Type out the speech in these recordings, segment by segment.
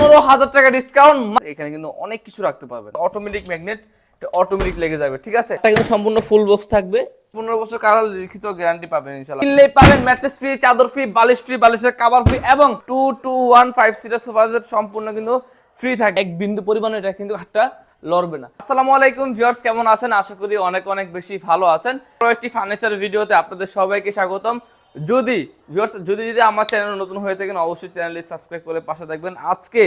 পনেরো হাজার টাকা ডিসকাউন্ট এখানে কিন্তু অনেক কিছু রাখতে পারবেন। অটোমেটিক ম্যাগনেট অটোমেটিক লেগে যাবে, ঠিক আছে? সম্পূর্ণ ফুল বক্স থাকবে। পনেরো বছর কালার লিখিত গ্যারান্টি পাবেন ইনশাল্লাহ পাবেন ম্যাট্রেস ফ্রি চাদর ফ্রি বালিশ ফ্রি বালিশের ফ্রি এবং two two one five seater সম্পূর্ণ কিন্তু ফ্রি থাকে এক বিন্দু পরিমাণে এটা কিন্তু হাতটা লড়বে না। আসসালামু আলাইকুম ভিউয়ার্স কেমন আছেন? আশা করি অনেক অনেক বেশি ভালো আছেন। একটি ফার্নিচার ভিডিওতে আপনাদের সবাইকে স্বাগতম। যদি যদি যদি আমার চ্যানেল নতুন হয়ে থাকেন, অবশ্যই চ্যানেলটি সাবস্ক্রাইব করে পাশে থাকবেন। আজকে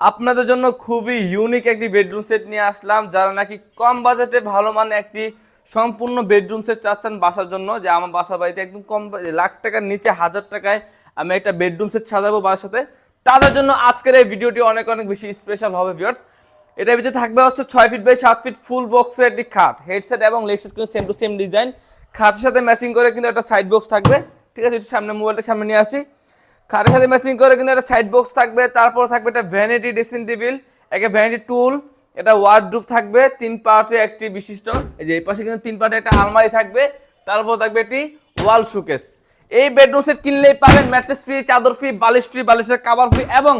আপনাদের জন্য খুবই ইউনিক একটি বেডরুম সেট নিয়ে আসলাম, যারা নাকি কম বাজেটে ভালো মানে একটি সম্পূর্ণ বেডরুম সেট চাচ্ছেন বাসার জন্য, যে আমার বাসা বাড়িতে একদম কম লাখ টাকার নিচে হাজার টাকায় আমি একটা বেডরুম সেট সাজাবো বাসাতে তাদের জন্য আজকের এই ভিডিওটি অনেক অনেক বেশি স্পেশাল হবে ভিউয়ার্স এটার ভিতরে থাকবে হচ্ছে ছয় ফিট বাই সাত ফিট ফুল বক্সের একটি খাট হেডসেট এবং লেগসেট কিন্তু সেম টু সেম ডিজাইন খাটের সাথে ম্যাচিং করে কিন্তু একটা সাইড বক্স থাকবে। ঠিক আছে একটু সামনে মোবাইলটা সামনে নিয়ে আসি। খাটের সাথে ম্যাচিং করে কিন্তু একটা সাইড বক্স থাকবে, তারপর থাকবে একটা ভ্যানিটি ড্রেসিং টেবিল একটা ভ্যানিটি টুল এটা ওয়ার্ডরুপ থাকবে, তিন পার্টে একটি বিশিষ্ট, এই যে এই পাশে কিন্তু তিন পার্টে একটা আলমারি থাকবে, তারপর থাকবে একটি ওয়াল শোকেস এই বেডরুম সেট কিনলেই পাবেন ম্যাট্রেস ফ্রি চাদর ফ্রি বালিশ ফ্রি বালিশের কাভার ফ্রি এবং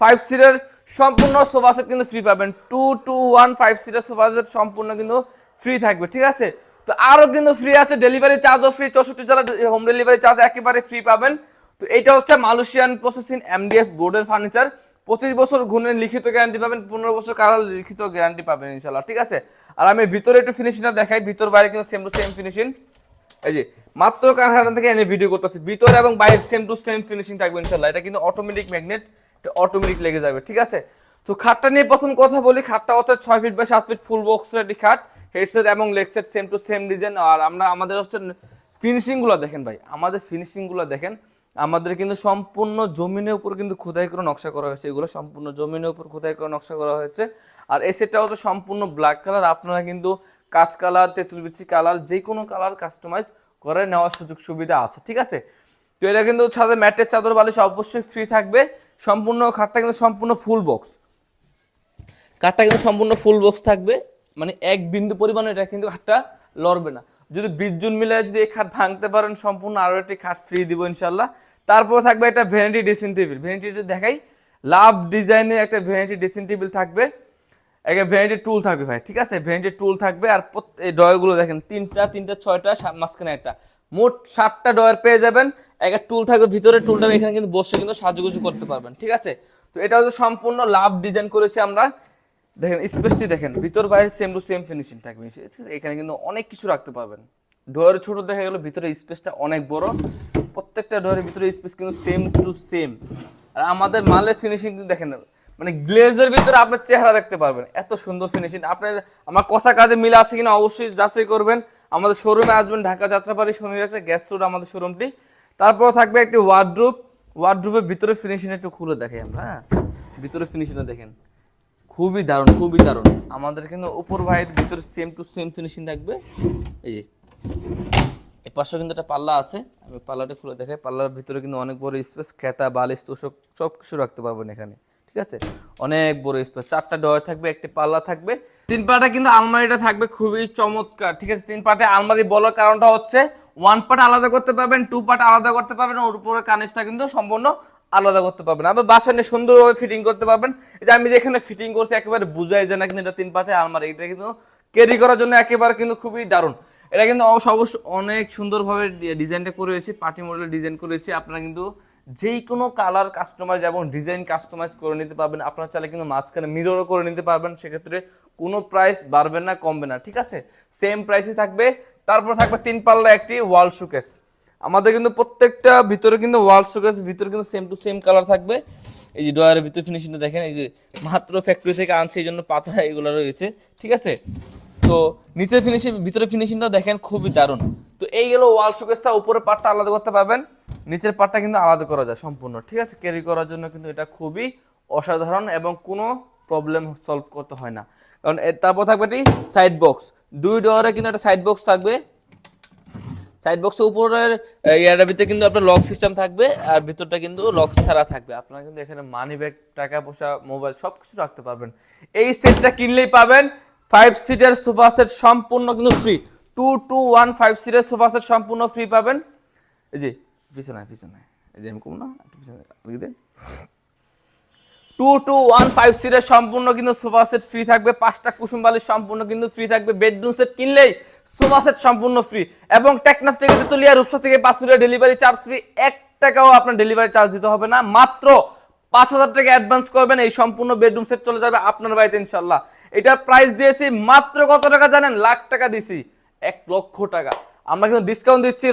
ফাইভ সিটের সম্পূর্ণ সোফা সেট কিন্তু ফ্রি পাবেন। টু টু ওয়ান ফাইভ সিটের সোফা সেট সম্পূর্ণ কিন্তু ফ্রি থাকবে, ঠিক আছে? তো আরও কিন্তু ফ্রি আছে ডেলিভারি চার্জও ফ্রি চৌষট্টি জেলা হোম ডেলিভারি চার্জ একেবারে ফ্রি পাবেন। তো এটা হচ্ছে মালয়েশিয়ান প্রসেসিং এমডিএফ বোর্ডের ফার্নিচার পঁচিশ বছর গুণের লিখিত গ্যারান্টি পাবেন, পনেরো বছর কালার লিখিত গ্যারান্টি পাবেন ইনশাল্লাহ ঠিক আছে? আর আমি ভিতরে একটু ফিনিশিংটা দেখাই, ভিতর বাইরে কিন্তু সেম টু সেম ফিনিশিং এই যে, মাত্র কারখানা থেকে এনে ভিডিও করতেছি, ভিতরে এবং বাইরে সেম টু সেম ফিনিশিং থাকবে ইনশাল্লাহ এটা কিন্তু অটোমেটিক ম্যাগনেট এটা অটোমেটিক লেগে যাবে, ঠিক আছে? তো খাটটা নিয়ে প্রথম কথা বলি, খাটটা হচ্ছে ছয় ফিট বা সাত ফিট ফুল বক্সের একটি খাট। হেডসেট এবং leg set same to same design আর আমরা, আমাদের হচ্ছে ফিনিশিংগুলো দেখেন ভাই। আমাদের ফিনিশিংগুলো দেখেন। আমাদের কিন্তু সম্পূর্ণ জমিনের উপর কিন্তু খোদাই করে নকশা করা হয়েছে। এগুলো সম্পূর্ণ জমিনের উপর খোদাই করে নকশা করা হয়েছে। আর এই সেটটা হচ্ছে সম্পূর্ণ ব্ল্যাক কালার আপনারা কিন্তু কাঁচ কালার তেঁতুল বিচি কালার যে কোনো কালার কাস্টমাইজ করে নেওয়ার সুযোগ সুবিধা আছে, ঠিক আছে? তো এটা কিন্তু সাথে ম্যাট্রেস চাদর বালিশ অবশ্যই ফ্রি থাকবে। সম্পূর্ণ খাটটা কিন্তু সম্পূর্ণ ফুল বক্স কাঠটা কিন্তু সম্পূর্ণ ফুল বক্স থাকবে। মানে এক বিন্দু পরিমাণে এটা কিন্তু খাটটা লড়বে না। যদি বিশ জুন মিলে যদি এই খাট ভাঙতে পারেন, সম্পূর্ণ আরও একটি খাট ফ্রি দিব ইনশাল্লাহ তারপর থাকবে একটা ভ্যানিটি ড্রেসিং টেবিল ভ্যানিটিটা দেখাই, লাভ ডিজাইনের একটা ভ্যানিটি ড্রেসিং টেবিল থাকবে। একটা ভ্যানিটি টুল থাকবে ভাই, ঠিক আছে? ভ্যানিটি টুল থাকবে আর এই ডয়গুলো দেখেন, তিনটা তিনটা, ছয়টা মাঝখানে একটা। মোট সাতটা ডয়ার পেয়ে যাবেন। একটা টুল থাকবে ভিতরে টুলটা এখানে কিন্তু বসে কিন্তু সাজুগুজু করতে পারবেন, ঠিক আছে? তো এটা হচ্ছে সম্পূর্ণ লাভ ডিজাইন করেছি আমরা। দেখেন স্পেসটি দেখেন, ভিতর বাইরে সেম টু সেম ফিনিশিং থাকবে। এখানে কিন্তু অনেক কিছু রাখতে পারবেন। ডোয়ার ছোট দেখা গেল, ভিতরে স্পেসটা অনেক বড়। প্রত্যেকটা ডোয়ারের ভিতরে স্পেস কিন্তু সেম টু সেম আর আমাদের মালের ফিনিশিং কিন্তু দেখেন মানে গ্লেজের ভিতরে আপনার চেহারা দেখতে পারবেন। এত সুন্দর ফিনিশিং আপনার, আমার কথা কাজে মিলে আছে কিনা অবশ্যই যাচাই করবেন। আমাদের শোরুমে আসবেন, ঢাকা যাত্রাবাড়ি শনির একটা গ্যাস রোড আমাদের শোরুমটি তারপর থাকবে একটি ওয়ার্ড্রুপ ওয়ার্ড্রুপের ভিতরে ফিনিশিং একটু খুলে দেখাই আমরা হ্যাঁ? ভিতরে ফিনিশিংটা দেখেন। খুবই দারুণ খুবই দারুণ। আমাদের কিন্তু উপর ভাইয়ের ভিতরে সেম টু সেম ফিনিশিং থাকবে। এই যে এই পাশে কিন্তু একটা পাল্লা আছে। আমি পাল্লাটা খুলে দেখাই। পাল্লার ভিতরে কিন্তু অনেক বড় স্পেস খেতা বালিশ, তোষক সব কিছু রাখতে পারবেন এখানে। ঠিক আছে? অনেক বড় স্পেস চারটা ডয়ার থাকবে, একটি পাল্লা থাকবে। তিন পাটা কিন্তু আলমারিটা থাকবে খুবই চমৎকার। ঠিক আছে? তিন পাটে আলমারি বলার কারণটা হচ্ছে ওয়ান পার্ট আলাদা করতে পারবেন টু পার্ট আলাদা করতে পারবেন, ওর উপরে কানেসটা কিন্তু সম্পূর্ণ আলাদা করতে পারবেন। আবার বাসায় নিয়ে সুন্দরভাবে ফিটিং করতে পারবেন। যে আমি যেখানে ফিটিং করছি, একেবারে বুঝাই যায় না কিন্তু এটা তিন পাটে আলমারি। এটা কিন্তু ক্যারি করার জন্য একেবারে কিন্তু খুবই দারুণ। এটা কিন্তু অবশ্য অনেক সুন্দরভাবে ডিজাইনটা করে করেছি পার্টি মডেল ডিজাইন করেছি আপনারা কিন্তু যেই কোনো কালার কাস্টমাইজ এবং ডিজাইন কাস্টমাইজ করে নিতে পারবেন। আপনার চাইলে কিন্তু মাঝখানে মিররও করে নিতে পারবেন। সেক্ষেত্রে কোনো প্রাইস বাড়বে না, কমবে না, ঠিক আছে? সেম প্রাইসই থাকবে। তারপর থাকবে তিন পাল্লা একটি ওয়াল শোকেস আমাদের কিন্তু প্রত্যেকটা ভিতরে কিন্তু ওয়াল শোকেস ভিতরে কিন্তু সেম টু সেম কালার থাকবে। এই যে ডয়ারের ভিতরে ফিনিশিংটা দেখেন, এই যে মাত্র ফ্যাক্টরি থেকে আনছে, এই জন্য পাতা এগুলো রয়েছে, ঠিক আছে? তো নিচের ফিনিশিং ভিতরে ফিনিশিংটা দেখেন খুবই দারুণ। তো এই গেল ওয়াল শোকেসটা উপরের পার্টটা আলাদা করতে পারবেন, নিচের পার্টটা কিন্তু আলাদা করা যায় সম্পূর্ণ, ঠিক আছে? ক্যারি করার জন্য কিন্তু এটা খুবই অসাধারণ এবং কোনো প্রবলেম সলভ করতে হয় না। কারণ তারপর থাকবে এটি সাইড বক্স দুই ডোয়ারে কিন্তু একটা সাইড বক্স থাকবে সাইড বক্সের উপরের ইয়ারের ভিতরে কিন্তু আপনার লক সিস্টেম থাকবে আর ভিতরটা কিন্তু লক ছাড়া থাকবে। আপনারা কিন্তু এখানে মানি ব্যাগ টাকা পয়সা মোবাইল সব কিছু রাখতে পারবেন। এই সেটটা কিনলেই পাবেন। ফাইভ সিটের সোফা সেট সম্পূর্ণ কিন্তু free two two one five seater sofa set সম্পূর্ণ ফ্রি পাবেন। এই যে, পিছনে পিছনে। এই যে, আমি কম না, একটু পিছনে। টু সম্পূর্ণ কিন্তু সোফা সেট ফ্রি থাকবে। পাঁচটা সম্পূর্ণ কিন্তু ফ্রি থাকবে। বেডরুম সেট কিনলেই সোফা সেট সম্পূর্ণ ফ্রি এবং থেকে তেতুলিয়া রূপসা থেকে পাঁচুরিয়া ডেলিভারি চার্জ ফ্রি এক টাকাও আপনার ডেলিভারি চার্জ দিতে হবে না। মাত্র পাঁচ হাজার টাকা অ্যাডভান্স করবেন, এই সম্পূর্ণ বেডরুম সেট চলে যাবে আপনার বাড়িতে ইনশাল্লাহ এটার প্রাইস দিয়েছি মাত্র কত টাকা জানেন? লাখ টাকা দিছি। এক লক্ষ টাকা। আমরা কিন্তু ডিসকাউন্ট দিচ্ছি।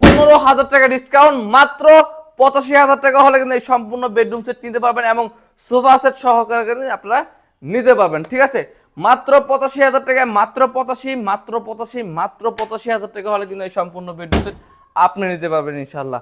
পনেরো হাজার টাকা ডিসকাউন্ট মাত্র পঁচাশি হাজার টাকা হলে কিন্তু এই সম্পূর্ণ বেডরুম সেট নিতে পারবেন এবং সোফা সেট সহকারে কিন্তু আপনারা নিতে পারবেন, ঠিক আছে? মাত্র পঁচাশি হাজার টাকায়, মাত্র পঁচাশি মাত্র পঁচাশি মাত্র পঁচাশি হাজার টাকা হলে কিন্তু এই সম্পূর্ণ বেডরুম সেট আপনি নিতে পারবেন ইনশাল্লাহ